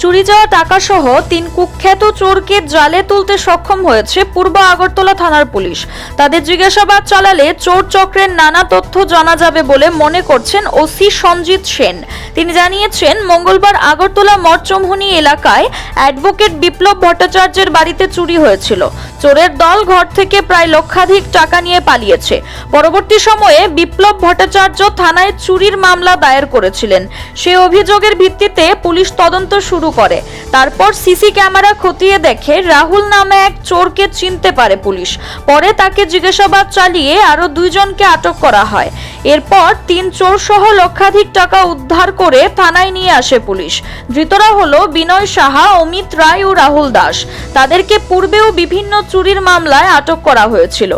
চুরি যাওয়া টাকা সহ তিন কুখ্যাত চোরকে জালে তুলতে সক্ষম হয়েছে পূর্ব আগরতলা থানার পুলিশ। তাদের জিজ্ঞাসাবাদ চালালে চোর চক্রের নানা তথ্য জানা যাবে বলে মনে করছেন ওসি সঞ্জিত সেন। তিনি জানিয়েছেন, মঙ্গলবার আগরতলা মঠচমহনী এলাকায় অ্যাডভোকেট বিপ্লব ভট্টাচার্যের বাড়িতে চুরি হয়েছিল। চোরের দল ঘর থেকে প্রায় লক্ষাধিক টাকা নিয়ে পালিয়েছে। পরবর্তী সময়ে বিপ্লব ভট্টাচার্য থানায় চুরির মামলা দায়ের করেছিলেন। সে অভিযোগের ভিত্তিতে পুলিশ তদন্ত শুরু করে। তারপর সিসি ক্যামেরা খতিয়ে দেখে রাহুল নামে এক চোরকে চিনতে পারে পুলিশ। পরে তাকে জিজ্ঞাসাবাদ চালিয়ে আরও দুইজনকে আটক করা হয়। এরপর তিন চোর সহ লক্ষাধিক টাকা উদ্ধার করে থানায় নিয়ে আসে পুলিশ। ধৃতরা হলো বিনয় সাহা, অমিত রায় ও রাহুল দাস। তাদেরকে পূর্বেও বিভিন্ন চুরির মামলায় আটক করা হয়েছিল।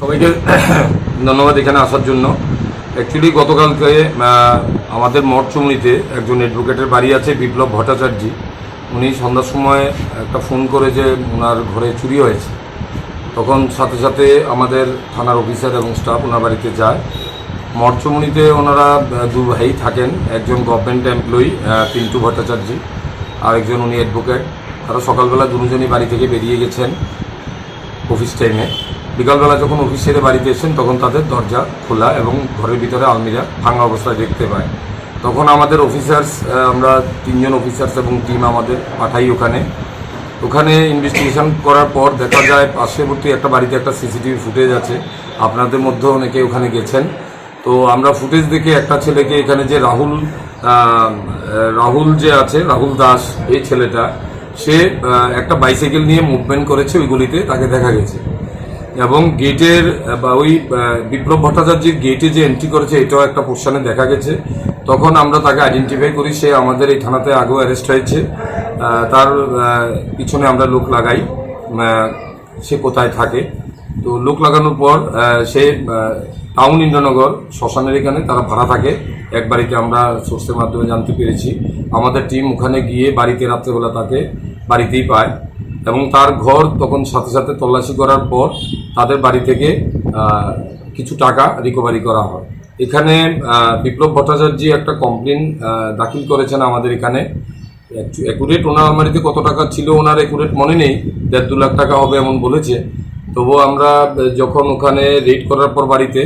সবাইকে ধন্যবাদ এখানে আসার জন্য। অ্যাকচুয়ালি গতকালকে আমাদের মঠ চুমনিতে একজন অ্যাডভোকেটের বাড়ি আছে, বিপ্লব ভট্টাচার্য। উনি সন্ধ্যার সময় একটা ফোন করে যে ওনার ঘরে চুরি হয়েছে। তখন সাথে সাথে আমাদের থানার অফিসার এবং স্টাফ ওনার বাড়িতে যায়। মঠ চুমনিতে ওনারা দু ভাই থাকেন। একজন গভর্নমেন্ট এমপ্লয়ি পিন্টু ভট্টাচার্য আর একজন উনি অ্যাডভোকেট তারা সকালবেলা দুজনই বাড়ি থেকে বেরিয়ে গেছেন অফিস টাইমে বিকালবেলা যখন অফিস ছেড়ে বাড়িতে এসেছেন, তখন তাদের দরজা খোলা এবং ঘরের ভিতরে আলমিরা ভাঙা অবস্থায় দেখতে পায়। তখন আমাদের অফিসার্স আমরা তিনজন অফিসার্স এবং টিম আমাদের পাঠাই ওখানে। ওখানে ইনভেস্টিগেশন করার পর দেখা যায় পার্শ্ববর্তী একটা বাড়িতে একটা সিসিটিভি ফুটেজ আছে। আপনাদের মধ্যে অনেকে ওখানে গেছেন। তো আমরা ফুটেজ দেখে একটা ছেলেকে এখানে যে রাহুল রাহুল যে আছে, রাহুল দাস, এই ছেলেটা, সে একটা বাইসাইকেল নিয়ে মুভমেন্ট করেছে ওইগুলিতে তাকে দেখা গেছে। এবং গেটের, বা ওই বিপ্লব ভট্টাচার্যের গেটে যে এন্ট্রি করেছে, এটাও একটা পোর্শনে দেখা গেছে। তখন আমরা তাকে আইডেন্টিফাই করি, সে আমাদের এই থানাতে আগেও অ্যারেস্ট হয়েছে। তার পিছনে আমরা লোক লাগাই সে কোথায় থাকে। তো লোক লাগানোর পর সে টাউন ইন্দ্রনগর, শ্মশানের এখানে তারা ভাড়া থাকে। এক বাড়িতে আমরা সোর্সের মাধ্যমে জানতে পেরেছি। আমাদের টিম ওখানে গিয়ে বাড়িতে রাত্রেবেলা তাকে বাড়িতেই পায়। এবং তার ঘর তখন সাথে সাথে তল্লাশি করার পর তাদের বাড়ি থেকে কিছু টাকা রিকভারি করা হয়। এখানে বিপ্লব ভট্টাচার্য একটা কমপ্লেন দাখিল করেছেন আমাদের এখানে। অ্যাকুরেট ওনার আলমারিতে কত টাকা ছিল ওনার অ্যাকুরেট মনে নেই, দেড় দু লাখ টাকা হবে এমন বলেছে। তবুও আমরা যখন ওখানে রেড করার পর বাড়িতে,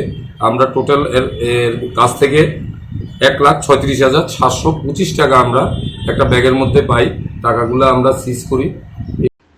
আমরা টোটাল এর এর কাছ থেকে এক লাখ ছয়ত্রিশ হাজার সাতশো পঁচিশ টাকা আমরা একটা ব্যাগের মধ্যে পাই। টাকাগুলো আমরা সিজ করি।